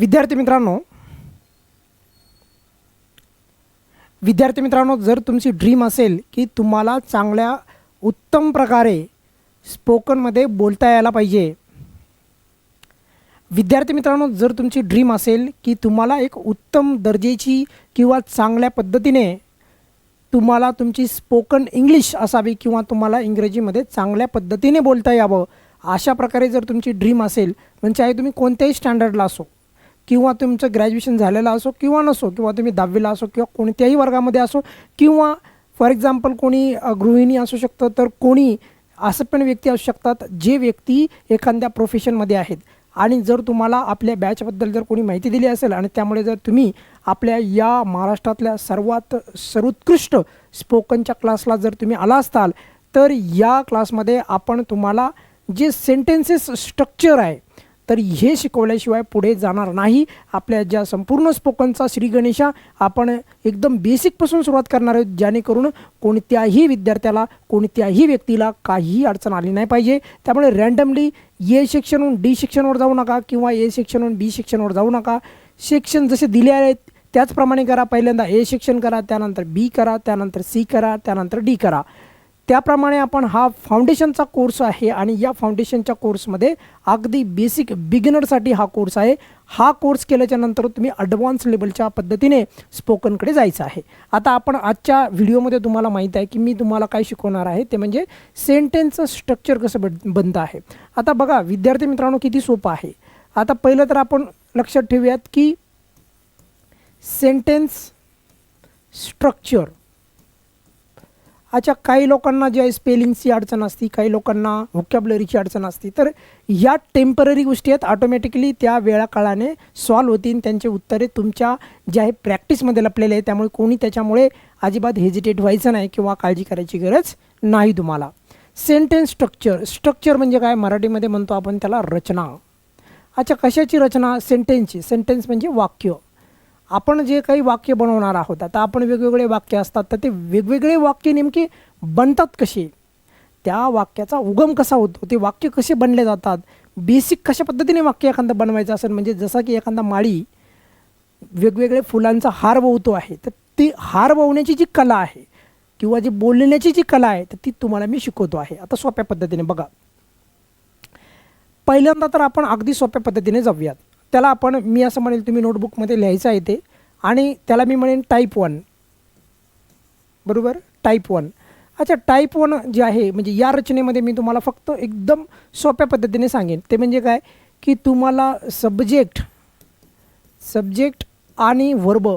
विद्यार्थी मित्रांनो विद्यार्थी मित्रांनो जर तुमची ड्रीम असेल की तुम्हाला चांगल्या उत्तम प्रकारे स्पोकनमध्ये बोलता यायला पाहिजे. विद्यार्थी मित्रांनो जर तुमची ड्रीम असेल की तुम्हाला एक उत्तम दर्जेची किंवा चांगल्या पद्धतीने तुम्हाला तुमची स्पोकन इंग्लिश असावी किंवा तुम्हाला इंग्रजीमध्ये चांगल्या पद्धतीने बोलता यावं अशा प्रकारे जर तुमची ड्रीम असेल म्हणजे आहे तुम्ही कोणत्याही स्टँडर्डला असो. किंवा तुमचं ग्रॅज्युएशन झालेलं असो किंवा नसो किंवा तुम्ही दहावीला असो किंवा कोणत्याही वर्गामध्ये असो किंवा फॉर एक्झाम्पल कोणी गृहिणी असू शकतं तर कोणी असं पण व्यक्ती असू शकतात जे व्यक्ती एखाद्या प्रोफेशनमध्ये आहेत. आणि जर तुम्हाला आपल्या बॅचबद्दल जर कोणी माहिती दिली असेल आणि त्यामुळे जर तुम्ही आपल्या या महाराष्ट्रातल्या सर्वात सर्वोत्कृष्ट स्पोकनच्या क्लासला जर तुम्ही आला असताल तर या क्लासमध्ये आपण तुम्हाला जे सेंटेन्सेस स्ट्रक्चर आहे तर हे शिकवल्याशिवाय पुढे जाणार नाही. आपल्या ज्या संपूर्ण स्पोकनचा श्री गणेशा आपण एकदम बेसिकपासून सुरुवात करणार आहोत जेणेकरून कोणत्याही विद्यार्थ्याला कोणत्याही व्यक्तीला काहीही अडचण आली नाही पाहिजे. त्यामुळे रँडमली ए सेक्शनहून डी सेक्शनवर जाऊ नका किंवा ए सेक्शनहून बी सेक्शनवर जाऊ नका. सेक्शन जसे दिले आहेत त्याचप्रमाणे करा. पहिल्यांदा ए सेक्शन करा त्यानंतर बी करा त्यानंतर सी करा त्यानंतर डी करा. त्याप्रमाणे आपण हा फाउंडेशनचा कोर्स आहे आणि या फाउंडेशनच्या कोर्समध्ये अगदी बेसिक बिगिनरसाठी हा कोर्स आहे. हा कोर्स केल्याच्यानंतर तुम्ही ॲडव्हान्स लेवलच्या पद्धतीने स्पोकनकडे जायचं आहे. आता आपण आजच्या व्हिडिओमध्ये तुम्हाला माहीत आहे की मी तुम्हाला काय शिकवणार आहे ते म्हणजे सेंटेन्सचं स्ट्रक्चर कसं बन बनतं आहे. आता बघा विद्यार्थी मित्रांनो किती सोपं आहे. आता पहिलं तर आपण लक्षात ठेवूयात की सेंटेन्स स्ट्रक्चर अच्छा काही लोकांना जे आहे स्पेलिंगची अडचण असते काही लोकांना व्होकॅबलरीची अडचण असते तर या टेंपररी गोष्टी आहेत. ऑटोमॅटिकली त्या वेळाकाळाने सॉल्व्ह होतील. त्यांचे उत्तरे तुमच्या जे आहे प्रॅक्टिसमध्ये लपलेले आहे त्यामुळे कोणी त्याच्यामुळे अजिबात हेजिटेट व्हायचं नाही किंवा काळजी करायची गरज नाही तुम्हाला. सेंटेन्स स्ट्रक्चर स्ट्रक्चर म्हणजे काय? मराठीमध्ये म्हणतो आपण त्याला रचना. अच्छा कशाची रचना? सेंटेन्सची सेंटेन्स म्हणजे वाक्य. आपण जे काही वाक्य बनवणार आहोत आता आपण वेगवेगळे वाक्य असतात तर ते वेगवेगळे वाक्य नेमके बनतात कसे? त्या वाक्याचा उगम कसा होतो? ते वाक्य कसे बनले जातात? बेसिक कशा पद्धतीने वाक्य एखादं बनवायचं असेल म्हणजे जसं की एखादा माळी वेगवेगळे फुलांचा हार ववतो आहे तर ती हार ववण्याची जी कला आहे किंवा जी बोलण्याची जी कला आहे तर ती तुम्हाला मी शिकवतो आहे. आता सोप्या पद्धतीने बघा. पहिल्यांदा तर आपण अगदी सोप्या पद्धतीने जाऊयात. त्याला आपण मी असं म्हणेल तुम्ही नोटबुकमध्ये लिहायचं आहे ते. आणि त्याला मी म्हणेन टाईप वन बरोबर? टाईप वन अच्छा टाईप वन जे आहे म्हणजे या रचनेमध्ये मी तुम्हाला फक्त एकदम सोप्या पद्धतीने सांगेन. ते म्हणजे काय? की तुम्हाला सब्जेक्ट सब्जेक्ट आणि वर्ब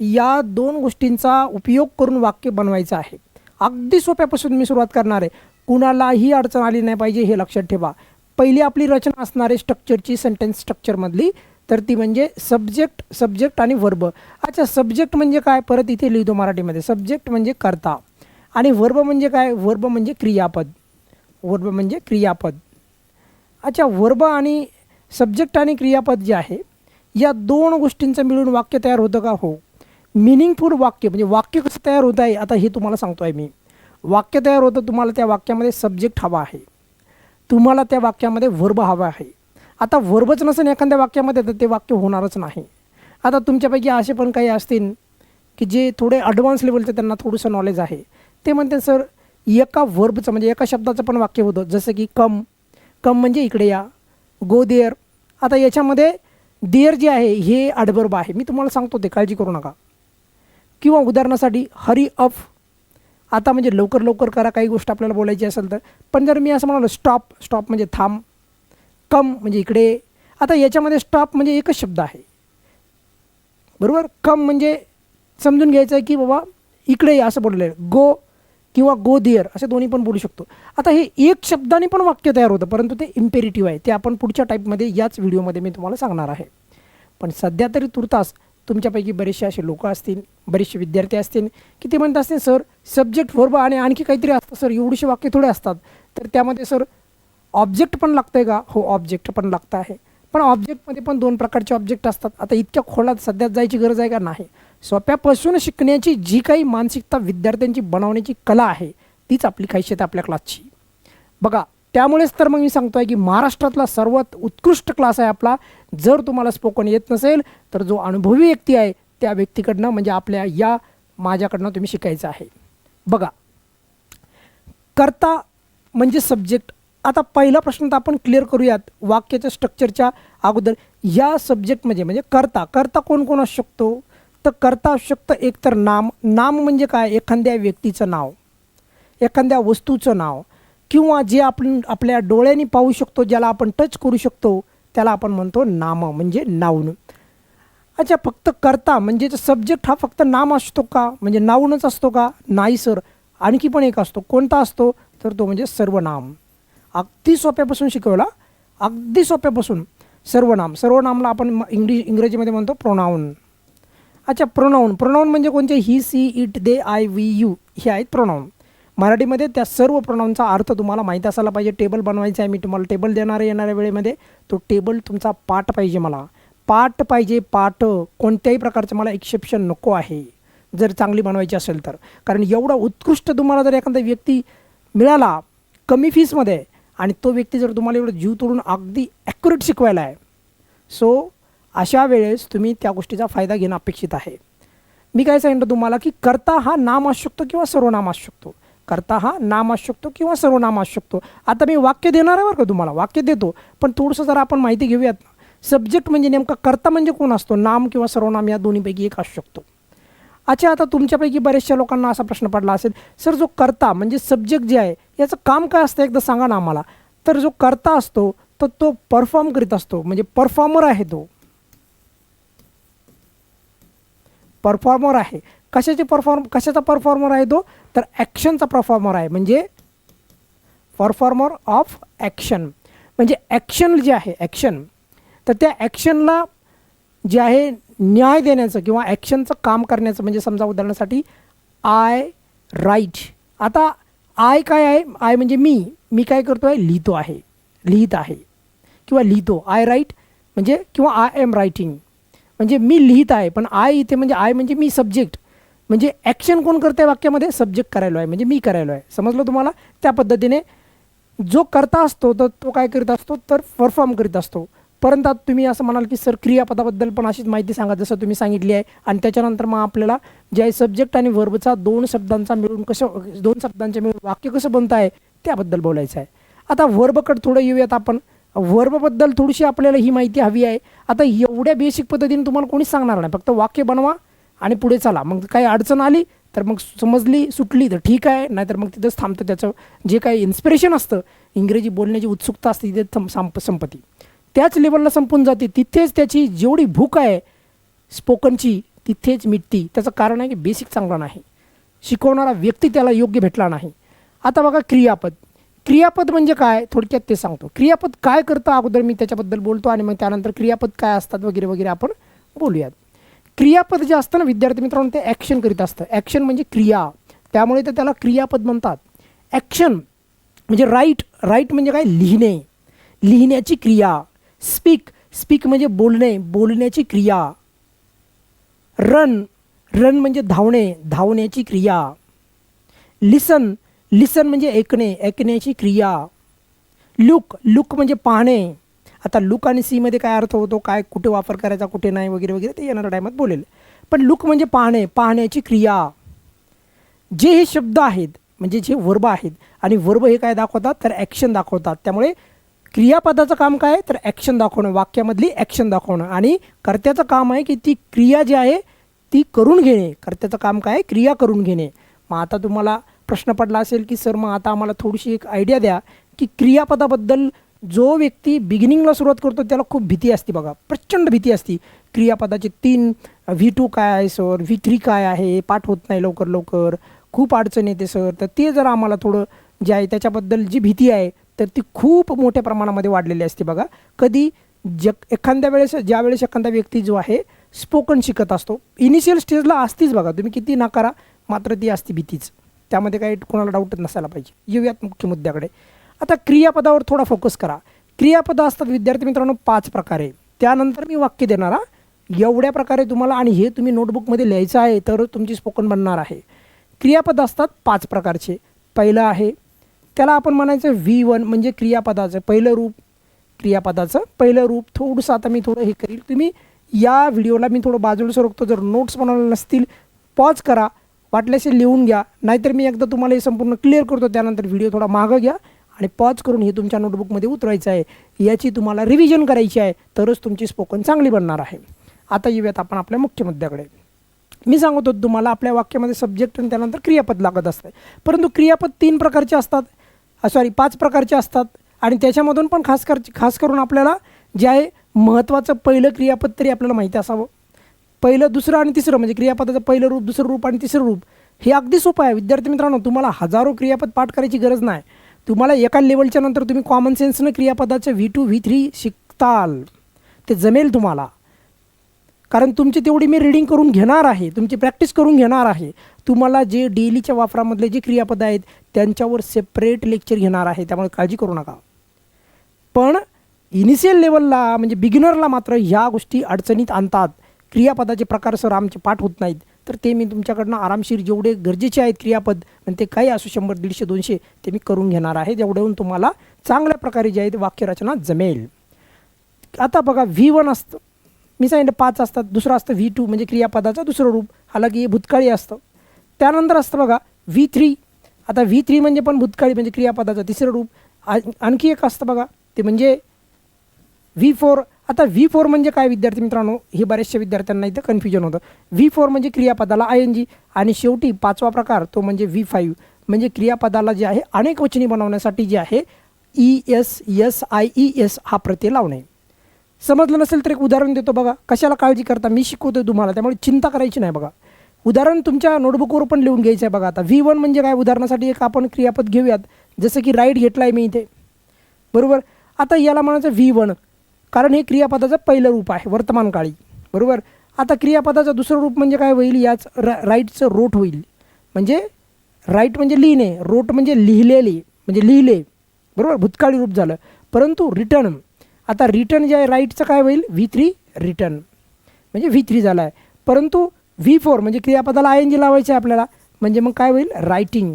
या दोन गोष्टींचा उपयोग करून वाक्य बनवायचं आहे. अगदी सोप्यापासून मी सुरुवात करणार आहे. कुणालाही अडचण आली नाही पाहिजे हे लक्षात ठेवा. पहिली आपली रचना असणार आहे स्ट्रक्चरची सेंटेन्स स्ट्रक्चरमधली तर ती म्हणजे सब्जेक्ट सब्जेक्ट आणि वर्ब अच्छा सब्जेक्ट म्हणजे काय? परत इथे लिहितो मराठीमध्ये. सब्जेक्ट म्हणजे कर्ता. आणि वर्ब म्हणजे काय? वर्ब म्हणजे क्रियापद. वर्ब म्हणजे क्रियापद. अच्छा वर्ब आणि सब्जेक्ट आणि क्रियापद जे आहे या दोन गोष्टींचं मिळून वाक्य तयार होतं का? हो. मिनिंगफुल वाक्य म्हणजे वाक्य कसं तयार होत आहे? आता हे तुम्हाला सांगतो आहे मी. वाक्य तयार होतं तुम्हाला त्या वाक्यामध्ये सब्जेक्ट हवा आहे. तुम्हाला त्या वाक्यामध्ये वर्ब हवा आहे. आता वर्बच नसेल एखाद्या वाक्यामध्ये तर ते वाक्य होणारच नाही. आता तुमच्यापैकी असे पण काही असतील की जे थोडे ॲडव्हान्स लेवलचं त्यांना थोडंसं नॉलेज आहे. ते म्हणते सर एका वर्बचं म्हणजे एका शब्दाचं पण वाक्य होतं. जसं की कम कम म्हणजे इकडे या. गो देअर आता याच्यामध्ये देअर जे आहे हे आडबर्ब आहे. मी तुम्हाला सांगतो ते काळजी करू नका. किंवा उदाहरणासाठी हरी अफ आता म्हणजे लवकर लवकर करा काही गोष्ट आपल्याला बोलायची असेल तर. पण जर मी असं म्हणालो स्टॉप स्टॉप म्हणजे थांब कम म्हणजे इकडे. आता याच्यामध्ये स्टॉप म्हणजे एकच शब्द आहे. बरोबर? कम म्हणजे समजून घ्यायचं आहे की बाबा इकडे असं बोललं आहे. गो किंवा गो दिअर असे दोन्ही पण बोलू शकतो. आता हे एक शब्दाने पण वाक्य तयार होतं परंतु ते इम्पेरिटिव्ह आहे. ते आपण पुढच्या टाईपमध्ये याच व्हिडिओमध्ये मी तुम्हाला सांगणार आहे. पण सध्या तरी तुर्तास तुमच्यापैकी बरेचसे असे लोक असतील बरेचसे विद्यार्थी असतील की ते म्हणत असतील सर सब्जेक्ट वर्ब आणि आणखी काहीतरी असतं सर एवढीशे वाक्य थोडे असतात. तर त्यामध्ये सर ऑब्जेक्ट पण लागतं आहे का? हो ऑब्जेक्ट पण लागतं आहे. पण ऑब्जेक्टमध्ये पण दोन प्रकारचे ऑब्जेक्ट असतात. आता इतक्या खोलात सध्यात जायची गरज आहे का? नाही. सोप्यापासून शिकण्याची जी काही मानसिकता विद्यार्थ्यांची बनवण्याची कला आहे तीच आपली खासियत आपल्या क्लासची बघा त्यामुळेच तर मग मी सांगतो आहे की महाराष्ट्रातला सर्वात उत्कृष्ट क्लास आहे आपला जर तुम्हाला स्पोकन येत नसेल तर जो अनुभवी व्यक्ती आहे त्या व्यक्तीकडनं म्हणजे आपल्या या माझ्याकडनं तुम्ही शिकायचं आहे. बघा. करता म्हणजे सब्जेक्ट आता पहिला प्रश्न तर आपण क्लिअर करूयात वाक्याच्या स्ट्रक्चरच्या अगोदर. या सब्जेक्टमध्ये म्हणजे करता. करता कोण कोण असू शकतो? तर करता असू शकतं एकतर नाम. नाम म्हणजे काय? एखाद्या व्यक्तीचं नाव. एखाद्या वस्तूचं नाव. किंवा जे आपण आपल्या डोळ्यांनी पाहू शकतो ज्याला आपण टच करू शकतो त्याला आपण म्हणतो नाम म्हणजे नाऊन अच्छा फक्त करता म्हणजे सब्जेक्ट हा फक्त नाम असतो का? म्हणजे नाऊनच असतो का? नाही सर आणखी पण एक असतो. कोणता असतो? तर तो म्हणजे सर्वनाम. अगदी सोप्यापासून शिकवला. अगदी सोप्यापासून. सर्वनाम. सर्वनामला आपण म- इंग्लिश इंग्रजीमध्ये म्हणतो प्रोनाऊन अच्छा प्रोनाऊन प्रोनाऊन म्हणजे कोणते? He she it they I we you हे आहेत प्रोनाऊन मराठीमध्ये त्या सर्व प्रोनाऊनचा अर्थ तुम्हाला माहीत असायला पाहिजे. टेबल बनवायचा आहे मी तुम्हाला टेबल देणारे येणाऱ्या वेळेमध्ये. तो टेबल तुमचा पाठ पाहिजे मला. पाठ पाहिजे पाठ कोणत्याही प्रकारचं मला एक्सेप्शन नको आहे. जर चांगली बनवायची असेल तर. कारण एवढा उत्कृष्ट तुम्हाला जर एखादा व्यक्ती मिळाला कमी फीसमध्ये आणि तो व्यक्ती जर तुम्हाला एवढं जीव तोडून अगदी ॲक्युरेट शिकवायला आहे. सो अशा वेळेस तुम्ही त्या गोष्टीचा फायदा घेणं अपेक्षित आहे. मी काय सांगितलं तुम्हाला की करता हा नाम असू शकतो किंवा सर्वनाम असू शकतो. कर्ता हा नाम असू शकतो किंवा सर्वनाम असू शकतो आता मी वाक्य देणार आहे बरं का तुम्हाला? वाक्य देतो. पण थोडंसं जरा आपण माहिती घेऊयात ना. सब्जेक्ट म्हणजे नेमका कर्ता म्हणजे कोण असतो? नाम किंवा सर्वनाम या दोन्हीपैकी एक असू शकतो अच्छा आता तुमच्यापैकी बऱ्याचशा लोकांना असा प्रश्न पडला असेल सर जो कर्ता म्हणजे सब्जेक्ट जे आहे याचं काम काय असतं? एकदा सांगा ना आम्हाला. तर जो कर्ता असतो तर तो परफॉर्म करीत असतो. म्हणजे परफॉर्मर आहे तो. परफॉर्मर आहे. कशाचे परफॉर्म कशाचा परफॉर्मर आहे तो? तर ॲक्शनचा परफॉर्मर आहे. म्हणजे परफॉर्मर ऑफ ॲक्शन म्हणजे ॲक्शन जे आहे ॲक्शन तर त्या ॲक्शनला जे आहे न्याय देण्याचं किंवा ॲक्शनचं काम करण्याचं म्हणजे समजा उदाहरणासाठी आय राईट आता आय काय आहे? आय म्हणजे मी. मी काय करतो आहे लिहितो आहे. लिहित आहे. किंवा लिहितो. आय राईट म्हणजे किंवा आय एम रायटिंग म्हणजे मी लिहित आहे पण आय इथे म्हणजे आय म्हणजे मी सब्जेक्ट म्हणजे ॲक्शन कोण करते वाक्यामध्ये? सब्जेक्ट करायलो आहे म्हणजे मी करायलो आहे समजलं तुम्हाला? त्या पद्धतीने जो करता असतो तर तो काय करीत असतो? तर परफॉर्म करीत असतो. परंतु आता तुम्ही असं म्हणाल की सर क्रियापदाबद्दल पण अशीच माहिती सांगा जसं तुम्ही सांगितली आहे. आणि त्याच्यानंतर मग आपल्याला जे आहे सब्जेक्ट आणि वर्बचा दोन शब्दांचा मिळून कसं दोन शब्दांचे मिळून वाक्य कसं बनतं आहे त्याबद्दल बोलायचं आहे. आता वर्बकडे थोडं येऊयात आपण. वर्बबद्दल थोडीशी आपल्याला ही माहिती हवी आहे. आता एवढ्या बेसिक पद्धतीने तुम्हाला कोणीच सांगणार नाही. फक्त वाक्य बनवा आणि पुढे चला. मग काही अडचण आली तर मग समजली सुटली तर ठीक आहे. नाहीतर मग तिथंच थांबतं. त्याचं जे काही इन्स्पिरेशन असतं इंग्रजी बोलण्याची उत्सुकता असते तिथे थं संप संपत्ती. त्याच लेवलला संपून जाते. तिथेच त्याची जेवढी भूक आहे स्पोकनची तिथेच मिटती. त्याचं कारण आहे की बेसिक चांगला नाही. शिकवणारा व्यक्ती त्याला योग्य भेटला नाही. आता बघा क्रियापद. क्रियापद म्हणजे काय? थोडक्यात ते सांगतो. क्रियापद काय करतं? अगोदर मी त्याच्याबद्दल बोलतो आणि मग त्यानंतर क्रियापद काय असतात? वगैरे वगैरे आपण बोलूयात. क्रियापद जे असतं ना विद्यार्थी मित्रांनो ते ॲक्शन करीत असतं. ॲक्शन म्हणजे क्रिया. त्यामुळे तर त्याला क्रियापद म्हणतात. ॲक्शन म्हणजे राईट राईट म्हणजे काय? लिहिणे. लिहिण्याची क्रिया. स्पीक स्पीक म्हणजे बोलणे. बोलण्याची क्रिया. रन रन म्हणजे धावणे. धावण्याची क्रिया. लिसन लिसन म्हणजे ऐकणे. ऐकण्याची क्रिया. लुक लुक म्हणजे पाहणे. आता लुक आणि सीमध्ये काय अर्थ होतो? काय कुठे वापर करायचा कुठे नाही वगैरे वगैरे ते येणाऱ्या टायमात बोलेल. पण लुक म्हणजे पाहणे पाहण्याची क्रिया. जे हे शब्द आहेत म्हणजे जे वर्ब आहेत आणि वर्ब हे काय दाखवतात? तर ॲक्शन दाखवतात. त्यामुळे क्रियापदाचं काम काय आहे? तर ॲक्शन दाखवणं वाक्यामधली ॲक्शन दाखवणं. आणि कर्त्याचं काम आहे की ती क्रिया जी आहे ती करून घेणे. कर्त्याचं काम काय? आहे? क्रिया करून घेणे. मग आता तुम्हाला प्रश्न पडला असेल की सर मग आता आम्हाला थोडीशी एक आयडिया द्या की क्रियापदाबद्दल जो व्यक्ती बिगिनिंगला सुरुवात करतो त्याला खूप भीती असते बघा. प्रचंड भीती असते. क्रियापदाचे तीन व्ही टू काय आहे सर व्ही थ्री काय आहे? पाठ होत नाही लवकर लवकर. खूप अडचण येते सर तर ते जर आम्हाला थोडं जे आहे त्याच्याबद्दल जी भीती आहे तर ती खूप मोठ्या प्रमाणामध्ये वाढलेली असते बघा. कधी जग एखाद्या वेळेस ज्या वेळेस एखादा व्यक्ती जो आहे स्पोकन शिकत असतो. इनिशियल स्टेजला असतीच बघा. तुम्ही किती नाकारा मात्र ती असती भीतीच. त्यामध्ये काही कोणाला डाऊटच नसायला पाहिजे. येऊयात मुख्य मुद्द्याकडे. आता क्रियापदावर थोडा फोकस करा. क्रियापदं असतात विद्यार्थी मित्रांनो पाच प्रकारे. त्यानंतर मी वाक्य देणार एवढ्या प्रकारे तुम्हाला आणि हे तुम्ही नोटबुकमध्ये लिहायचं आहे तर तुमची स्पोकन बनणार आहे. क्रियापद असतात पाच प्रकारचे. पहिलं आहे त्याला आपण म्हणायचं व्ही वन म्हणजे क्रियापदाचं पहिलं रूप. क्रियापदाचं पहिलं रूप. थोडंसं आता मी थोडं हे करील. तुम्ही या व्हिडिओला मी थोडं बाजूला सरकतो. जर नोट्स बनवले नसतील पॉज करा. वाटल्याशी लिहून घ्या. नाहीतर मी एकदा तुम्हाला हे संपूर्ण क्लिअर करतो. त्यानंतर व्हिडिओ थोडा मागं घ्या. आणि पॉज करून हे तुमच्या नोटबुकमध्ये उतरायचं आहे याची तुम्हाला रिव्हिजन करायची आहे तरच तुमची स्पोकन चांगली बनणार आहे. आता येऊयात आपण आपल्या मुख्य मुद्द्याकडे. मी सांगत होतो तुम्हाला आपल्या वाक्यामध्ये सब्जेक्ट आणि त्यानंतर क्रियापद लागत असते. परंतु क्रियापद तीन प्रकारचे असतात सॉरी पाच प्रकारचे असतात आणि त्याच्यामधून पण खास कर खास करून आपल्याला जे आहे महत्त्वाचं पहिलं क्रियापद तरी आपल्याला माहिती असावं. पहिलं दुसरं आणि तिसरं म्हणजे क्रियापदाचं पहिलं रूप दुसरं रूप आणि तिसरं रूप हे अगदी सोपं आहे. विद्यार्थी मित्रांनो तुम्हाला हजारो क्रियापद पाठ करायची गरज नाही. तुम्हाला एका लेवलच्या नंतर तुम्ही कॉमन सेन्सनं क्रियापदाचं व्ही टू व्ही थ्री शिकताल. ते जमेल तुम्हाला. कारण तुमची तेवढी मी रीडिंग करून घेणार आहे. तुमची प्रॅक्टिस करून घेणार आहे. तुम्हाला जे डेलीच्या वापरामधले जे क्रियापद आहेत त्यांच्यावर सेपरेट लेक्चर घेणार आहे. त्यामुळे काळजी करू नका. पण इनिशियल लेवलला म्हणजे बिगिनरला मात्र ह्या गोष्टी अडचणीत आणतात. क्रियापदाचे प्रकार सर आमचे पाठ होत नाहीत. तर ते मी तुमच्याकडनं आरामशीर जेवढे गरजेचे आहेत क्रियापद आणि ते काही असू शंभर दीडशे दोनशे ते मी करून घेणार आहे. जेवढ्याहून तुम्हाला चांगल्या प्रकारे जे आहेत वाक्यरचना जमेल. आता बघा व्ही वन असतं. मी सांगितलं पाच असतात दुसरं असतं व्ही टू म्हणजे क्रियापदाचं दुसरं रूप. हालाकी हे भूतकाळी असतं. त्यानंतर असतं बघा व्ही थ्री आता व्ही थ्री म्हणजे पण भूतकाळी म्हणजे क्रियापदाचं तिसरं रूप. आणखी एक असतं बघा ते म्हणजे व्ही फोर आता व्ही फोर म्हणजे काय विद्यार्थी मित्रांनो? हे बऱ्याचशा विद्यार्थ्यांना इथं कन्फ्युजन होतं. व्ही फोर म्हणजे क्रियापदाला आय एन जी आणि शेवटी पाचवा प्रकार तो म्हणजे व्ही फाईव्ह म्हणजे क्रियापदाला जे आहे अनेक वचनी बनवण्यासाठी जे आहे E S S I E S हा प्रत्यय लावणे समजलं नसेल तर एक उदाहरण देतो बघा. कशाला काळजी करता? मी शिकवतो तुम्हाला त्यामुळे चिंता करायची नाही बघा. उदाहरण तुमच्या नोटबुकवर पण लिहून घ्यायचं आहे बघा आता. व्ही वन म्हणजे काय? उदाहरणासाठी एक आपण क्रियापद घेऊयात. जसं की राईट घेतला आहे मी इथे. बरोबर? आता याला म्हणायचं व्ही वन कारण हे क्रियापदाचं पहिलं रूप आहे वर्तमान काळी. बरोबर? आता क्रियापदाचं दुसरं रूप म्हणजे काय होईल? याच र राईटचं रोट होईल. म्हणजे राईट म्हणजे लिहिणे रोट म्हणजे लिहिलेले म्हणजे लिहिले. बरोबर? भूतकाळी रूप झालं. परंतु रिटर्न आता रिटर्न जे आहे राईटचं काय होईल? V three return. म्हणजे व्ही थ्री झाला आहे परंतु व्ही फोर म्हणजे क्रियापदाला आय एन जी लावायचं आहे आपल्याला. म्हणजे मग काय होईल? रायटिंग.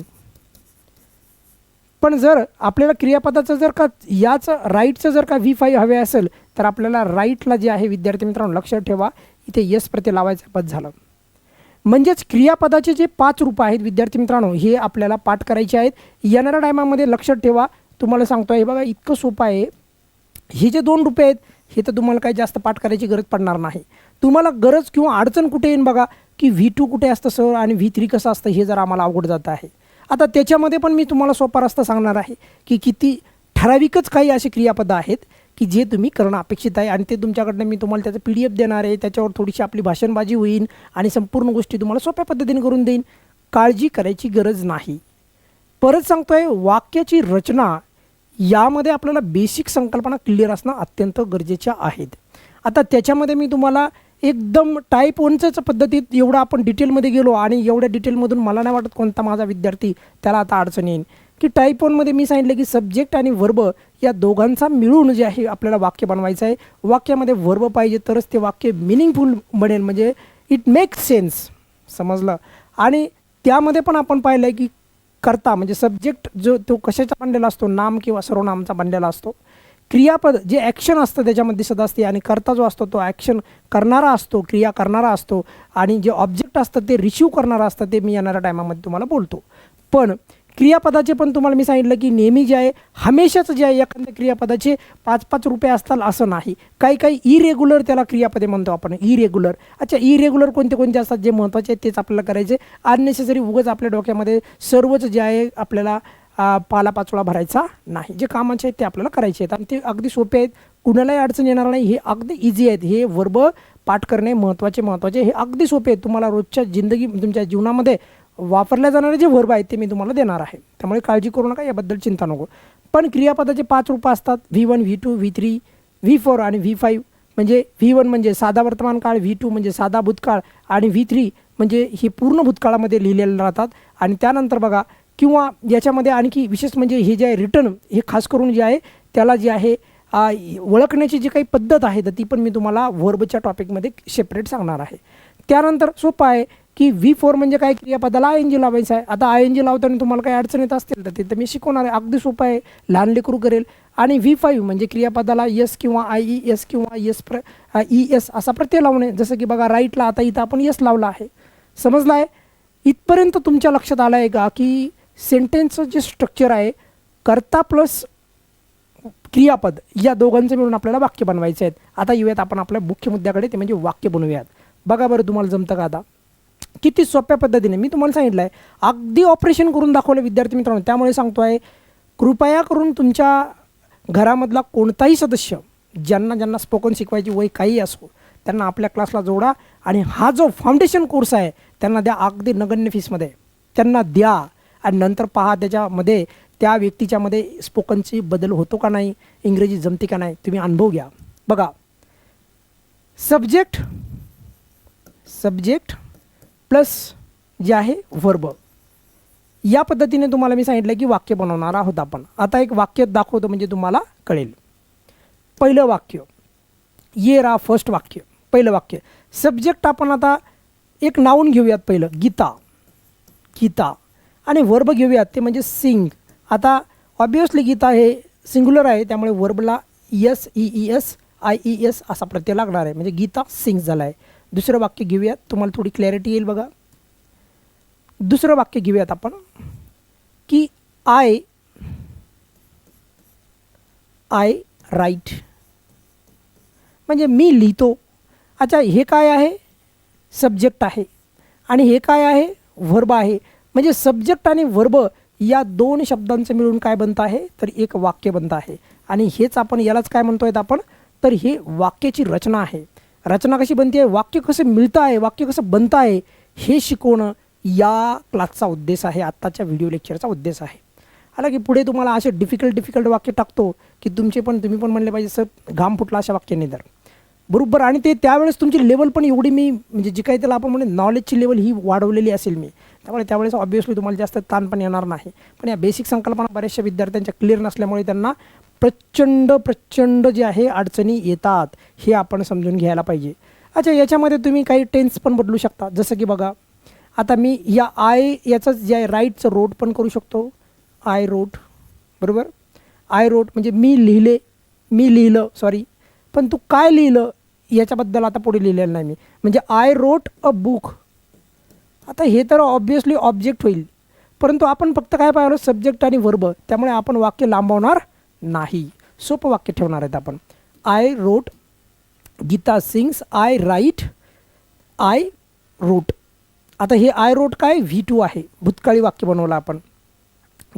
पण जर आपल्याला क्रियापदाचं जर का याच राईटचं जर का व्ही फाईव्ह हवे असेल तर आपल्याला राईटला जे आहे विद्यार्थी मित्रांनो लक्षात ठेवा इथे यस प्रति लावायचं पद झालं. म्हणजेच क्रियापदाचे जे पाच रूपं आहेत विद्यार्थी मित्रांनो हे आपल्याला पाठ करायचे आहेत. येणाऱ्या टायमामध्ये लक्षात ठेवा तुम्हाला सांगतो हे बघा इतकं सोपं आहे. हे जे दोन रुपये आहेत हे तर तुम्हाला काही जास्त पाठ करायची गरज पडणार नाही. तुम्हाला गरज किंवा अडचण कुठे येईन बघा की व्ही टू कुठे असतं सर आणि व्ही थ्री कसं असतं हे जर आम्हाला अवघड जात आहे. आता त्याच्यामध्ये पण मी तुम्हाला सोपा रस्ता सांगणार आहे की किती ठराविकच काही असे क्रियापदं आहेत की जे तुम्ही करणं अपेक्षित आहे आणि ते तुमच्याकडनं मी तुम्हाला त्याचं पी डी एफ देणार आहे. त्याच्यावर थोडीशी आपली भाषणबाजी होईल आणि संपूर्ण गोष्टी तुम्हाला सोप्या पद्धतीने करून देईन. काळजी करायची गरज नाही. परत सांगतो आहे वाक्याची रचना यामध्ये आपल्याला बेसिक संकल्पना क्लिअर असणं अत्यंत गरजेच्या आहेत. आता त्याच्यामध्ये मी तुम्हाला एकदम टाईप वनच्याच पद्धतीत एवढं आपण डिटेलमध्ये गेलो आणि एवढ्या डिटेलमधून मला नाही वाटत कोणता माझा विद्यार्थी त्याला आता अडचण येईल की टाईप वनमध्ये मी सांगितलं की सब्जेक्ट आणि वर्ब या दोघांचा मिळून जे आहे आपल्याला वाक्य बनवायचं आहे. वाक्यामध्ये वर्ब पाहिजे तरच ते वाक्य मिनिंगफुल बनेल. म्हणजे इट मेक्स सेन्स समजलं? आणि त्यामध्ये पण आपण पाहिलं आहे की करता म्हणजे सब्जेक्ट जो तो कशाचा बनलेला असतो? नाम किंवा सर्वनामचा बनलेला असतो. क्रियापद जे ॲक्शन असतं त्याच्यामध्ये सदा असते आणि करता जो असतो तो ॲक्शन करणारा असतो क्रिया करणारा असतो आणि जे ऑब्जेक्ट असतं ते रिसिव्ह करणारा असतं ते मी येणाऱ्या टायमामध्ये तुम्हाला बोलतो. पण क्रियापदाचे पण तुम्हाला मी सांगितलं की नेहमी जे आहे हमेशाच जे आहे एखाद्या क्रियापदाचे पाच पाच रुपये असतात असं नाही. काही काही इरेग्युलर त्याला क्रियापदे म्हणतो आपण इरेग्युलर अच्छा इरेग्युलर कोणते कोणते असतात जे महत्त्वाचे आहेत तेच आपल्याला करायचे. अननेसेसरी उगच आपल्या डोक्यामध्ये सर्वच जे आहे आपल्याला पालापाचोळा भरायचा नाही. जे कामाचे आहेत ते आपल्याला करायचे आहेत. आणि ते अगदी सोपे आहेत. कुणालाही अडचण येणार नाही. हे अगदी इझी आहेत. हे वर्ब पाठ करणे महत्त्वाचे महत्त्वाचे हे अगदी सोपे आहेत. तुम्हाला रोजच्या जिंदगी तुमच्या जीवनामध्ये वापरल्या जाणारे जे वर्ब आहेत ते मी तुम्हाला देणार आहे. त्यामुळे काळजी करू नका. याबद्दल चिंता नको. पण क्रियापदाचे पाच रूपं असतात. V one V two V three V four आणि व्ही फाईव्ह म्हणजे व्ही वन म्हणजे साधा वर्तमान काळ व्ही टू म्हणजे साधा भूतकाळ आणि व्ही थ्री म्हणजे हे पूर्ण भूतकाळामध्ये लिहिलेले राहतात. आणि त्यानंतर बघा किंवा याच्यामध्ये आणखी विशेष म्हणजे हे जे आहे रिटर्न हे खास करून जे आहे त्याला जे आहे ओळखण्याची जी काही पद्धत आहे तर ती पण मी तुम्हाला वर्बच्या टॉपिकमध्ये सेपरेट सांगणार आहे. त्यानंतर सोपं आहे की व्ही फोर म्हणजे काय? क्रियापदाला आय एन जी लावायचं आहे. आता आय एन जी लावताना तुम्हाला काही अडचण येत असतील तर ते तर मी शिकवणार आहे. अगदी सोपं आहे. लहान लेकरू करेल. आणि व्ही फाईव्ह म्हणजे क्रियापदाला यस किंवा आय ई एस किंवा यस प्र ई एस e असा प्रत्यय लावणे जसं की बघा राईटला आता इथं आपण यस लावला आहे. समजला आहे? इथपर्यंत तुमच्या लक्षात आलं आहे का की सेंटेन्सचं जे स्ट्रक्चर आहे कर्ता प्लस क्रियापद या दोघांचं मिळून आपल्याला वाक्य बनवायचे आहेत. आता येऊयात आपण आपल्या मुख्य मुद्द्याकडे ते म्हणजे वाक्य बनवूयात. बघा बरं तुम्हाला जमतं का आता? किती सोप्या पद्धतीने मी तुम्हाला सांगितलं आहे अगदी ऑपरेशन करून दाखवलं विद्यार्थी मित्रांनो त्यामुळे सांगतो आहे कृपया करून तुमच्या घरामधला कोणताही सदस्य ज्यांना ज्यांना स्पोकन शिकवायची वय काही असो त्यांना आपल्या क्लासला जोडा आणि हा जो फाउंडेशन कोर्स आहे त्यांना द्या अगदी नगण्य फीसमध्ये त्यांना द्या. आणि नंतर पहा त्याच्यामध्ये त्या व्यक्तीच्यामध्ये स्पोकनची बदल होतो का नाही इंग्रजी जमते का नाही तुम्ही अनुभव घ्या. बघा. सब्जेक्ट सब्जेक्ट प्लस जे आहे वर्ब या पद्धतीने तुम्हाला मी सांगितलं की वाक्य बनवणार आहोत आपण. आता एक वाक्य दाखवतो म्हणजे तुम्हाला कळेल. पहिलं वाक्य. ये रा फर्स्ट वाक्य. पहिलं वाक्य. सब्जेक्ट आपण आता एक नाऊन घेऊयात पहिलं. गीता. गीता. आणि वर्ब घेऊयात ते म्हणजे सिंग. आता ऑब्वियसली गीता हे सिंग्युलर आहे त्यामुळे वर्बला S E E S I E S असा प्रत्यय लागणार आहे. म्हणजे गीता सिंग झाला आहे दुसरं वाक्य घेऊयात तुम्हाला थोडी क्लॅरिटी येईल बघा. दुसरं वाक्य घेऊयात आपण की आय आय राईट म्हणजे मी लिहितो. अच्छा हे काय आहे? सब्जेक्ट आहे. आणि हे काय आहे? व्हर्ब आहे. म्हणजे सब्जेक्ट आणि वर्ब या दोन शब्दांचं मिळून काय बनतं आहे? तर एक वाक्य बनतं आहे. आणि हेच आपण यालाच काय म्हणतो आहेत आपण? तर हे वाक्याची रचना आहे. रचना कशी बनते? आहे वाक्य कसं मिळतं आहे? वाक्य कसं बनतं आहे? हे शिकवणं या क्लासचा उद्देश आहे. आत्ताच्या व्हिडिओ लेक्चरचा उद्देश आहे. आला की पुढे तुम्हाला असे डिफिकल्ट डिफिकल्ट वाक्य टाकतो की तुमचे पण तुम्ही पण म्हणले पाहिजे सर घाम फुटला अशा वाक्याने तर. बरोबर? आणि ते त्यावेळेस तुमची लेवल पण एवढी मी म्हणजे जी काही त्याला आपण म्हणजे नॉलेजची लेवल ही वाढवलेली असेल मी. त्यामुळे त्यावेळेस ऑब्व्हियसली तुम्हाला जास्त ताण पण येणार नाही. पण या बेसिक संकल्पना बऱ्याचशा विद्यार्थ्यांच्या क्लिअर नसल्यामुळे त्यांना प्रचंड प्रचंड जे आहे अडचणी येतात हे आपण समजून घ्यायला पाहिजे. अच्छा याच्यामध्ये तुम्ही काही टेन्स पण बदलू शकता. जसं की बघा आता मी या आय याचं जे आहे राईटचं रोट पण करू शकतो. आय रोट बरोबर? आय रोट म्हणजे मी लिहिले मी लिहिलं सॉरी पण तू काय लिहिलं याच्याबद्दल आता पुढे लिहिलेलं नाही मी. म्हणजे आय रोट अ बुक आता हे तर ऑब्वियसली ऑब्जेक्ट होईल. परंतु आपण फक्त काय पाहिलं? सब्जेक्ट आणि वर्ब त्यामुळे आपण वाक्य लांबवणार नाही. सोपं वाक्य ठेवणार आहेत आपण. I wrote Gita sings I write I wrote आता हे आय रोट काय? व्ही टू आहे. भूतकाळी वाक्य बनवलं आपण.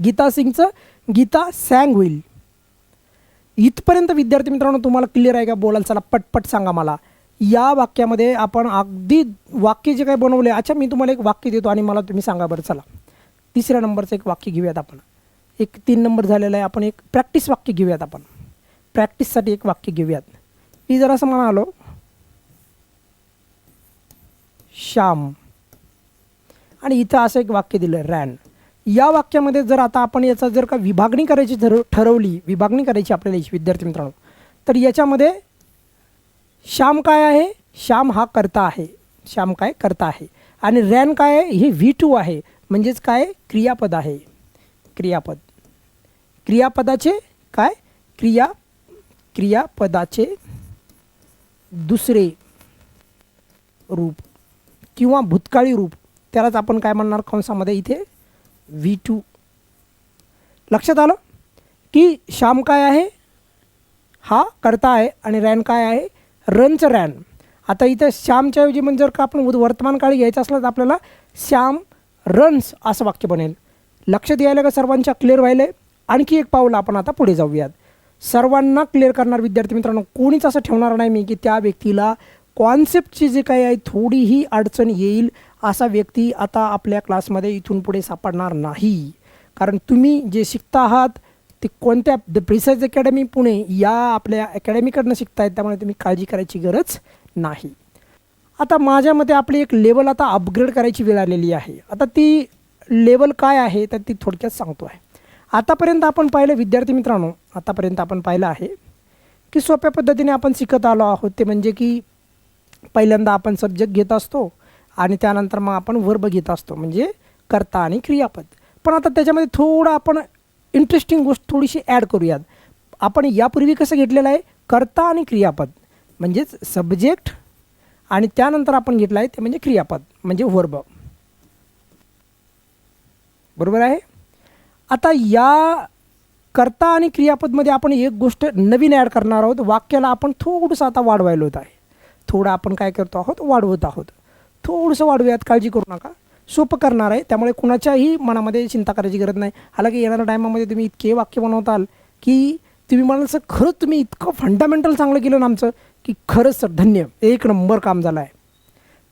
गीता सिंगचं गीता सॅंग होईल. इथपर्यंत विद्यार्थी मित्रांनो तुम्हाला क्लिअर आहे का? बोलाल चला पटपट सांगा मला. या वाक्यामध्ये आपण अगदी वाक्य जे काही बनवले अच्छा मी तुम्हाला एक वाक्य देतो आणि मला तुम्ही सांगा बरं चला. तिसऱ्या नंबरचं एक वाक्य घेऊयात आपण. एक तीन नंबर झालेला आहे आपण एक प्रॅक्टिस वाक्य घेऊयात आपण. प्रॅक्टिससाठी एक वाक्य घेऊयात. मी जर असं म्हणालो श्याम. आणि इथं असं एक वाक्य दिलं रॅन. या वाक्यामध्ये जर आता आपण याचा जर का विभागणी करायची ठरव ठरवली विभागणी करायची आपल्याला विद्यार्थी मित्रांनो तर याच्यामध्ये श्याम काय आहे? श्याम हा करता आहे. श्याम काय? करता आहे. आणि रॅन काय आहे? हे व्ही टू आहे. म्हणजेच काय? क्रियापद आहे. क्रियापद. क्रियापदाचे काय? क्रिया क्रियापदाचे दुसरे रूप किंवा भूतकाळी रूप. त्यालाच आपण काय म्हणणार? कंसामध्ये इथे? V two. लक्षात आलं? की श्याम काय आहे? हा करता आहे आणि रॅन काय आहे? रनचं रॅन. आता इथं श्यामच्या ऐवजी म्हणजे जर का आपण वर्तमान काळी घ्यायचं असलं तर आपल्याला श्याम रन्स असं वाक्य बनेल. लक्षात यायला का सर्वांच्या क्लिअर व्हायला आणखी एक पाऊल आपण आता पुढे जाऊयात. सर्वांना क्लिअर करणार विद्यार्थी मित्रांनो कोणीच असं ठेवणार नाही मी की त्या व्यक्तीला कॉन्सेप्टची जे काही आहे थोडीही अडचण येईल असा व्यक्ती आता आपल्या क्लासमध्ये इथून पुढे सापडणार नाही. कारण तुम्ही जे शिकता आहात ते कोणत्या द प्रिसाइज अकॅडमी पुणे या आपल्या अकॅडमीकडनं शिकतायत त्यामुळे तुम्ही काळजी करायची गरज नाही. आता माझ्या मते आपली एक लेवल आता अपग्रेड करायची वेळ आलेली आहे. आता ती लेवल काय आहे तर ती थोडक्यात सांगतो आहे. आतापर्यंत आपण पाहिलं विद्यार्थी मित्रांनो आतापर्यंत आपण पाहिलं आहे की सोप्या पद्धतीने आपण शिकत आलो आहोत. ते म्हणजे की पहिल्यांदा आपण सब्जेक्ट घेत असतो आणि त्यानंतर मग आपण वर्ब घेत असतो. म्हणजे कर्ता आणि क्रियापद. पण आता त्याच्यामध्ये थोडं आपण इंटरेस्टिंग गोष्ट थोडीशी ॲड करूयात. आपण यापूर्वी कसं घेतलेलं आहे? कर्ता आणि क्रियापद. म्हणजेच सब्जेक्ट आणि त्यानंतर आपण घेतलं आहे ते म्हणजे क्रियापद म्हणजे वर्ब बरोबर आहे? आता या कर्ता आणि क्रियापदमध्ये आपण एक गोष्ट नवीन ॲड करणार आहोत. वाक्याला आपण थोडंसं आता वाढवायला होत आहे. थोडं आपण काय करतो आहोत? वाढवत आहोत. थोडंसं वाढवूयात काळजी करू नका. सोपं करणार आहे. त्यामुळे कुणाच्याही मनामध्ये चिंता करायची गरज नाही. हालाकी येणाऱ्या टायमामध्ये तुम्ही इतके वाक्य बनवताल की तुम्ही म्हणाल सर खरंच तुम्ही इतकं फंडामेंटल चांगलं केलं ना आमचं की खरंच सर धन्य. एक नंबर काम झालं आहे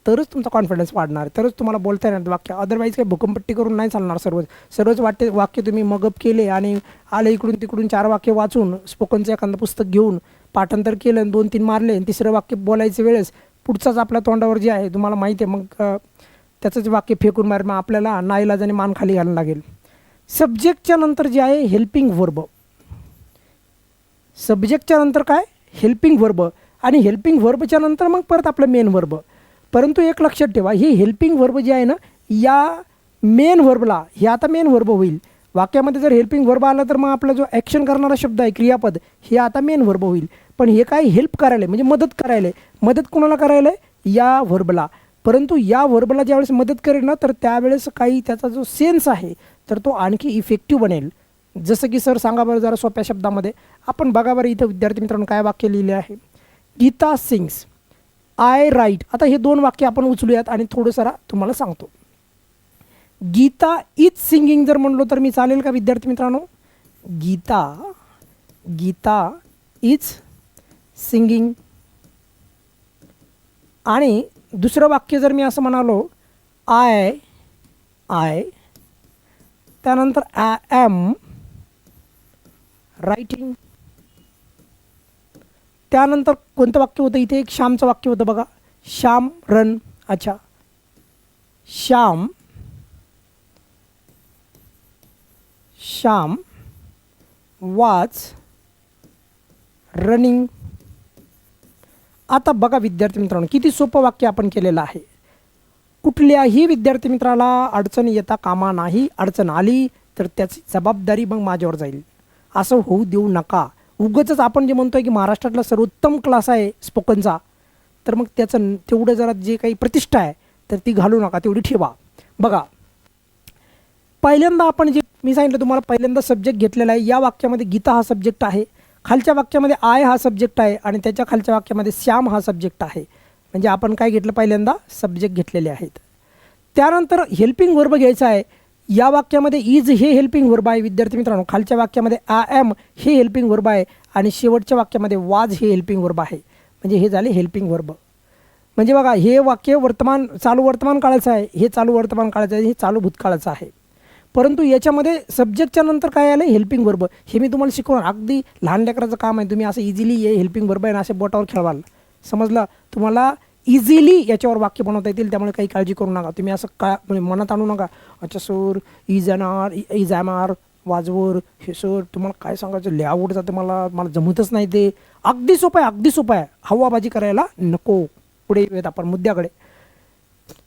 तरच तुमचा कॉन्फिडन्स वाढणार. तरच तुम्हाला बोलता येणार. वाक्य अदरवाईज काही भूकंपट्टी करून नाही चालणार सर्वच. सर्वच वाक्य वाक्य तुम्ही मगअप केले आणि आले इकडून तिकडून चार वाक्य वाचून स्पोकनचं एखादं पुस्तक घेऊन पाठांतर केलं आणि दोन तीन मारले आणि तिसरं वाक्य बोलायचं वेळेस पुढचाच आपल्या तोंडावर जे आहे तुम्हाला माहिती आहे मग त्याचंच वाक्य फेकून मार मग आपल्याला नाईलाजाने मान खाली घालायला लागेल. सब्जेक्टच्या नंतर जे आहे हेल्पिंग वर्ब सब्जेक्टच्या नंतर काय? हेल्पिंग वर्ब आणि हेल्पिंग वर्बच्या नंतर मग परत आपलं मेन वर्ब परंतु एक लक्षात ठेवा ही हेल्पिंग वर्ब जे आहे ना या मेन वर्बला हे आता मेन वर्ब होईल. वाक्यामध्ये जर हेल्पिंग वर्ब आला तर मग आपला जो ॲक्शन करणारा शब्द आहे क्रियापद हे आता मेन वर्ब होईल. पण हे काय हेल्प करायला आहे, म्हणजे मदत करायला आहे. मदत कोणाला करायला आहे? या वर्बला परंतु या वर्बला ज्यावेळेस मदत करेल ना तर त्यावेळेस काही त्याचा जो सेन्स आहे तर तो आणखी इफेक्टिव्ह बनेल. जसं की सर सांगा बरं जरा सोप्या शब्दामध्ये आपण बघा बरं इथं विद्यार्थी मित्रांनो काय वाक्य लिहिले आहे. गीता सिंग्स आय राईट आता हे दोन वाक्य आपण उचलूयात आणि थोडं सारा तुम्हाला सांगतो. गीता इज सिंगिंग जर म्हणलो तर मी चालेल का विद्यार्थी मित्रांनो? गीता गीता इज सिंगिंग आणि दुसरं वाक्य जर मी असं म्हणालो आय आय त्यानंतर आय ॲम रायटिंग त्यानंतर कोणतं वाक्य होतं? इथे एक श्यामचं वाक्य होतं बघा. श्याम रन अच्छा. श्याम श्याम वाच रनिंग आता बघा विद्यार्थी मित्रांनो किती सोपं वाक्य आपण केलेलं आहे. कुठल्याही विद्यार्थी मित्राला अडचण येता कामा नाही अडचण आली तर त्याची जबाबदारी मग माझ्यावर जाईल. असं होऊ देऊ नका. उगच आपण जे म्हणतोय की महाराष्ट्रातला सर्वोत्तम क्लास आहे स्पोकनचा तर मग त्याचं तेवढं जरा जे काही प्रतिष्ठा आहे तर ती घालू नका तेवढी ठेवा. बघा. पहिल्यांदा आपण जे मी सांगितलं तुम्हाला पहिल्यांदा सब्जेक्ट घेतलेला आहे. या वाक्यामध्ये गीता हा सब्जेक्ट आहे. खालच्या वाक्यामध्ये आय हा सब्जेक्ट आहे आणि त्याच्या खालच्या वाक्यामध्ये श्याम हा सब्जेक्ट आहे. म्हणजे आपण काय घेतलं पहिल्यांदा? सब्जेक्ट घेतलेले आहेत. त्यानंतर हेल्पिंग वर्ब घ्यायचा आहे. या वाक्यामध्ये इज हे हेल्पिंग वर्ब आहे विद्यार्थी मित्रांनो. खालच्या वाक्यामध्ये आय एम हे हेल्पिंग वर्ब आहे आणि शेवटच्या वाक्यामध्ये वाज हे हेल्पिंग वर्ब आहे. म्हणजे हे झाले हेल्पिंग वर्ब म्हणजे बघा हे वाक्य वर्तमान चालू वर्तमान काळाचं आहे हे चालू वर्तमान काळाचं आहे हे चालू भूतकाळाचं आहे. परंतु याच्यामध्ये सब्जेक्टच्या नंतर काय आलं हेल्पिंग बरोबर हे मी तुम्हाला शिकवणार. अगदी लहान लेकराचं काम आहे. तुम्ही असं इझिली ये हेल्पिंग बरोबर आहे असे बोटावर खेळवाल. समजलं? तुम्हाला इझिली याच्यावर वाक्य बनवता येतील. त्यामुळे काही काळजी करू नका. तुम्ही असं का म्हणजे मनात आणू नका. अच्छा sir is and are is am are वाजवर. हे सर तुम्हाला काय सांगायचं? लय आवड जाते मला. मला जमतच नाही ते. अगदी सोपं आहे अगदी सोपं आहे. हवाबाजी करायला नको. पुढे येऊयात आपण मुद्द्याकडे.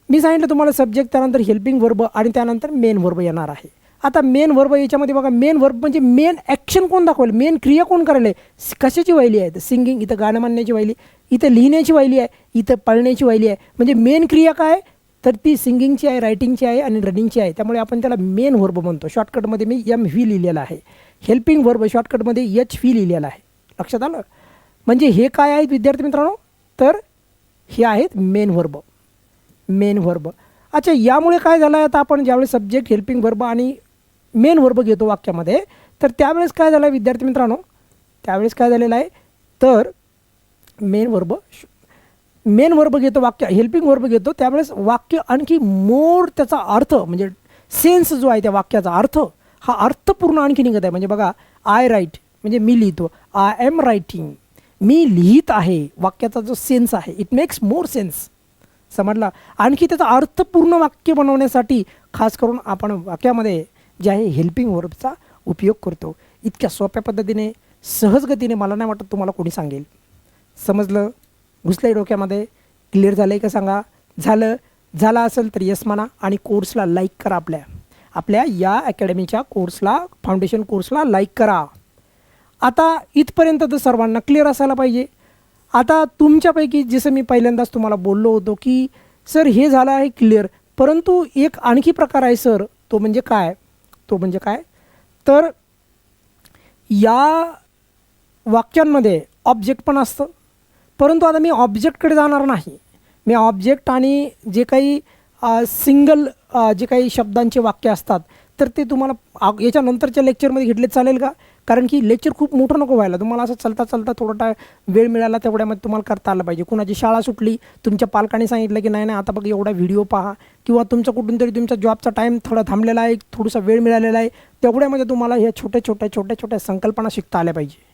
मी सांगितलं तुम्हाला सब्जेक्ट त्यानंतर हेल्पिंग वर्ब आणि त्यानंतर मेन वर्ब येणार आहे. आता मेन वर्ब याच्यामध्ये बघा मेन वर्ब म्हणजे मेन ॲक्शन कोण दाखवेल? मेन क्रिया कोण करेल आहे कशाची वैली आहे? सिंगिंग इथं गाणं म्हणण्याची वैली इथं लिहिण्याची वैली आहे इथं पळण्याची वैली आहे. म्हणजे मेन क्रिया काय तर ती सिंगिंगची आहे रायटिंगची आहे आणि रनिंगची आहे. त्यामुळे आपण त्याला मेन वर्ब म्हणतो. शॉर्टकटमध्ये मी एम व्ही लिहिलेलं आहे. हेल्पिंग वर्ब शॉर्टकटमध्ये एच व्ही लिहिलेला आहे. लक्षात आलं? म्हणजे हे काय आहेत विद्यार्थी मित्रांनो? तर हे आहेत मेन वर्ब मेन वर्ब अच्छा यामुळे काय झालं आहे आता आपण ज्यावेळेस सब्जेक्ट हेल्पिंग वर्ब आणि मेन वर्ब घेतो वाक्यामध्ये तर त्यावेळेस काय झालं आहे विद्यार्थी मित्रांनो? त्यावेळेस काय झालेलं आहे? तर मेन वर्ब मेन वर्ब घेतो वाक्य हेल्पिंग वर्ब घेतो त्यावेळेस वाक्य आणखी मोर त्याचा अर्थ म्हणजे सेन्स जो आहे त्या वाक्याचा अर्थ हा अर्थपूर्ण आणखी निघत आहे. म्हणजे बघा आय राईट म्हणजे मी लिहितो. आय एम रायटिंग मी लिहित आहे. वाक्याचा जो सेन्स आहे इट मेक्स मोर सेन्स समजला. आणखी त्याचा अर्थपूर्ण वाक्य बनवण्यासाठी खास करून आपण वाक्यामध्ये जे आहे हेल्पिंग वर्बचा उपयोग करतो. इतक्या सोप्या पद्धतीने सहज गतीने मला नाही वाटत तुम्हाला कोणी सांगेल. समजलं? घुसलंय डोक्यामध्ये. क्लिअर झालं आहे का सांगा? झालं. झालं असेल तर यस म्हणा आणि कोर्सला लाईक करा आपल्या. आपल्या या अकॅडमीच्या कोर्सला फाउंडेशन कोर्सला लाईक करा. आता इथपर्यंत तर सर्वांना क्लिअर असायला पाहिजे. आता तुमच्यापैकी जसं मी पहिल्यांदाच तुम्हाला बोललो होतो की सर हे झालं आहे क्लिअर. परंतु एक आणखी प्रकार आहे सर तो म्हणजे काय? तो म्हणजे काय? तर या वाक्यांमध्ये ऑब्जेक्ट पण असतं. परंतु आता मी ऑब्जेक्टकडे जाणार नाही. मी ऑब्जेक्ट आणि जे काही सिंगल जे काही शब्दांचे वाक्य असतात तर ते तुम्हाला याच्यानंतरच्या लेक्चरमध्ये घेतले चालेल का? कारण की लेक्चर खूप मोठं नको व्हायला. तुम्हाला असं चलता चलता थोडा वेळ मिळाला तेवढ्यामध्ये तुम्हाला करता आलं पाहिजे. कुणाची शाळा सुटली तुमच्या पालकांनी सांगितलं की नाही नाही आता बघ एवढा व्हिडिओ पहा. किंवा तुमचं कुठून तरी तुमचा जॉबचा टाईम थोडा थांबलेला आहे थोडासा वेळ मिळालेला आहे. तेवढ्यामध्ये तुम्हाला ह्या छोट्या छोट्या छोट्या छोट्या संकल्पना शिकता आल्या पाहिजे.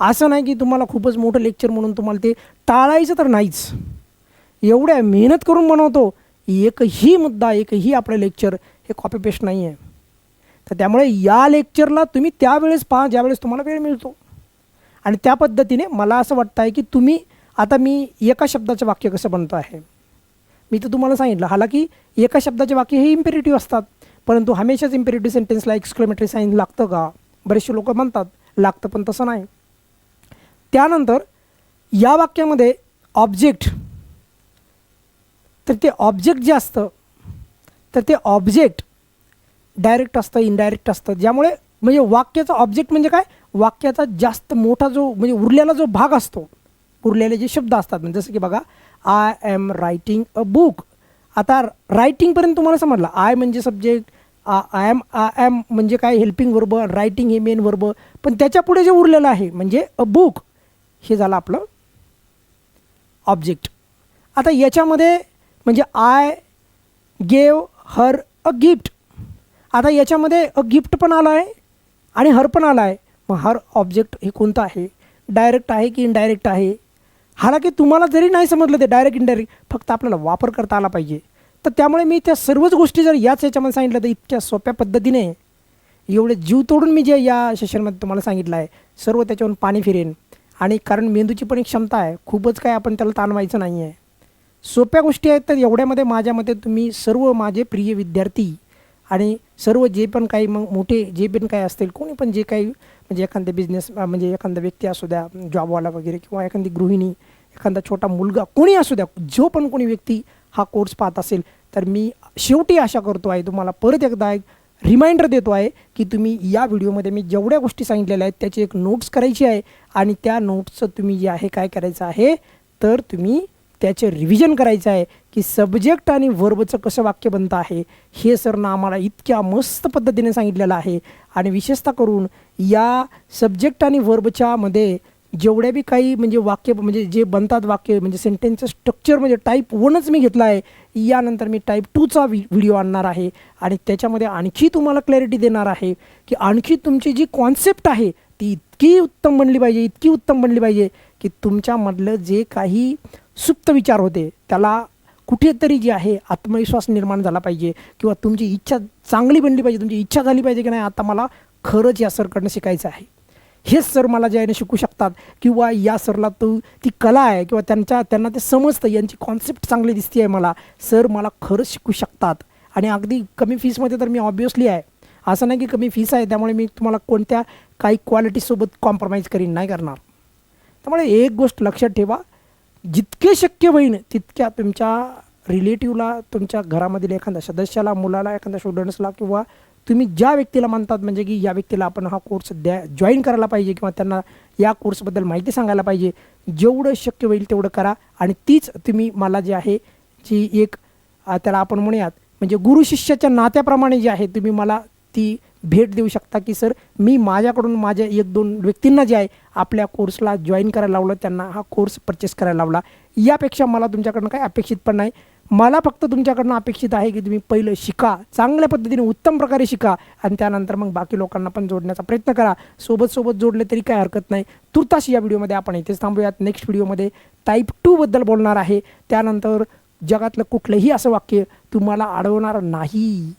असं नाही की तुम्हाला खूपच मोठं लेक्चर म्हणून तुम्हाला ते टाळायचं तर नाहीच. एवढ्या मेहनत करून बनवतो. एकही मुद्दा एकही आपलं लेक्चर हे कॉपी पेस्ट नाही आहे तर त्यामुळे या लेक्चरला तुम्ही त्यावेळेस पहा ज्यावेळेस तुम्हाला वेळ मिळतो. आणि त्या पद्धतीने मला असं वाटतं आहे की तुम्ही आता मी एका शब्दाचं वाक्य कसं बनतो आहे? मी तर तुम्हाला सांगितलं हालाकी एका शब्दाचे वाक्य हे इम्पेरेटिव्ह असतात परंतु हमेशाच इम्पेरेटिव्ह सेंटेन्सला एक्सक्लेमेटरी साईन लागतं का? बरेचसे लोक म्हणतात लागतं पण तसं नाही. त्यानंतर या वाक्यामध्ये ऑब्जेक्ट तर ते ऑब्जेक्ट जे असतं तर ते ऑब्जेक्ट डायरेक्ट असतं इनडायरेक्ट असतं. ज्यामुळे म्हणजे वाक्याचा ऑब्जेक्ट म्हणजे काय? वाक्याचा जास्त मोठा जो म्हणजे उरलेला जो भाग असतो उरलेले जे शब्द असतात म्हणजे जसं की बघा I am writing a book आता रायटिंगपर्यंत तुम्हाला समजलं. आय म्हणजे subject I am I am म्हणजे काय? हेल्पिंग वर्ब रायटिंग हे मेन वर्ब पण त्याच्या पुढे जे उरलेलं आहे म्हणजे अ बुक हे झालं आपलं ऑब्जेक्ट आता याच्यामध्ये म्हणजे I gave her a gift आता याच्यामध्ये गिफ्ट पण आलं आहे आणि हर पण आला आहे. मग हर ऑब्जेक्ट हे कोणतं आहे? डायरेक्ट आहे की इनडायरेक्ट आहे? हालाकी तुम्हाला जरी नाही समजलं ते डायरेक्ट इनडायरेक्ट फक्त आपल्याला वापर करता आला पाहिजे. तर त्यामुळे मी त्या सर्वच गोष्टी जर याच याच्यामध्ये सांगितलं तर इतक्या सोप्या पद्धतीने एवढे जीव तोडून मी जे या सेशनमध्ये तुम्हाला सांगितलं आहे सर्व त्याच्यावरून पाणी फिरेन. आणि कारण मेंदूची पण एक क्षमता आहे खूपच काय आपण त्याला ताणवायचं नाही आहे सोप्या गोष्टी आहेत तर एवढ्यामध्ये माझ्या मते तुम्ही सर्व माझे प्रिय विद्यार्थी आणि सर्व जे पण काही मग मोठे जे पण काही असतील कोणी पण जे काही म्हणजे एखादा बिझनेस म्हणजे एखादा व्यक्ती असू द्या जॉबवाला वगैरे किंवा एखादी गृहिणी एखादा छोटा मुलगा कोणी असू द्या जो पण कोणी व्यक्ती हा कोर्स पाहत असेल तर मी शेवटी आशा करतो आहे तुम्हाला परत एकदा एक रिमाइंडर देतो आहे की तुम्ही या व्हिडिओमध्ये मी जेवढ्या गोष्टी सांगितलेल्या आहेत त्याची एक नोट्स करायची आहे आणि त्या नोट्सचं तुम्ही जे आहे काय करायचं आहे तर तुम्ही त्याचे रिव्हिजन करायचं आहे की सब्जेक्ट आणि वर्बचं कसं वाक्य बनतं आहे हे सरनं आम्हाला इतक्या मस्त पद्धतीने सांगितलेलं आहे. आणि विशेषतः करून या सब्जेक्ट आणि वर्बच्या मध्ये जेवढ्या बी काही म्हणजे वाक्य म्हणजे जे बनतात वाक्य म्हणजे सेंटेन्सचं स्ट्रक्चर म्हणजे टाईप वनच मी घेतला आहे यानंतर मी टाईप टूचा व्हि व्हिडिओ आणणार आहे. आणि त्याच्यामध्ये आणखी तुम्हाला क्लॅरिटी देणार आहे की आणखी तुमची जी कॉन्सेप्ट आहे ती इतकी उत्तम बनली पाहिजे इतकी उत्तम बनली पाहिजे की तुमच्यामधलं जे काही सुप्त विचार होते त्याला कुठेतरी जे आहे आत्मविश्वास निर्माण झाला पाहिजे किंवा तुमची इच्छा चांगली बनली पाहिजे तुमची इच्छा झाली पाहिजे की नाही आता मला खरंच या सरकडनं शिकायचं आहे. हेच सर मला जे आहे ना शिकू शकतात किंवा या सरला तो ती कला आहे किंवा त्यांच्या त्यांना ते समजतं यांची कॉन्सेप्ट चांगली दिसते आहे मला. सर मला खरंच शिकू शकतात. आणि अगदी कमी फीसमध्ये तर मी ऑब्वियसली आहे. असं नाही की कमी फीस आहे त्यामुळे मी तुम्हाला कोणत्या काही क्वालिटीसोबत कॉम्प्रोमाइज करीन नाही करणार. त्यामुळे एक गोष्ट लक्षात ठेवा जितके शक्य होईन तितक्या तुमच्या रिलेटिव्हला तुमच्या घरामधील एखाद्या सदस्याला मुलाला एखाद्या स्टुडंट्सला किंवा तुम्ही ज्या व्यक्तीला म्हणतात म्हणजे की या व्यक्तीला आपण हा कोर्स द्या जॉईन करायला पाहिजे किंवा त्यांना या कोर्सबद्दल माहिती सांगायला पाहिजे जेवढं शक्य होईल तेवढं करा आणि तीच तुम्ही मला जे आहे जी एक त्याला आपण म्हणूयात म्हणजे गुरुशिष्याच्या नात्याप्रमाणे जी आहे तुम्ही मला ती भेट देऊ शकता की सर मी माझ्याकडून माझ्या एक दोन व्यक्तींना जे आहे आपल्या कोर्सला जॉईन करायला लावलं त्यांना हा कोर्स परचेस करायला लावला. यापेक्षा मला तुमच्याकडनं काही अपेक्षित पण नाही. मला फक्त तुमच्याकडनं अपेक्षित आहे की तुम्ही पहिलं शिका चांगल्या पद्धतीने उत्तम प्रकारे शिका आणि त्यानंतर मग बाकी लोकांना पण जोडण्याचा प्रयत्न करा. सोबत सोबत जोडले तरी काय हरकत नाही. तुर्तास या व्हिडिओमध्ये आपण इथेच थांबूयात. नेक्स्ट व्हिडिओमध्ये टाईप टूबद्दल बोलणार आहे. त्यानंतर जगातलं कुठलंही असं वाक्य तुम्हाला अडवणार नाही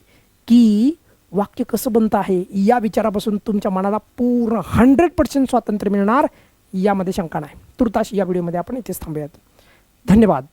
की वाक्य कसं बनतं आहे या विचारापासून तुमच्या मनाला पूर्ण हंड्रेड पर्सेंट स्वातंत्र्य मिळणार यामध्ये शंका नाही. तुर्ताश या व्हिडिओमध्ये आपण इथेच थांबूयात. धन्यवाद.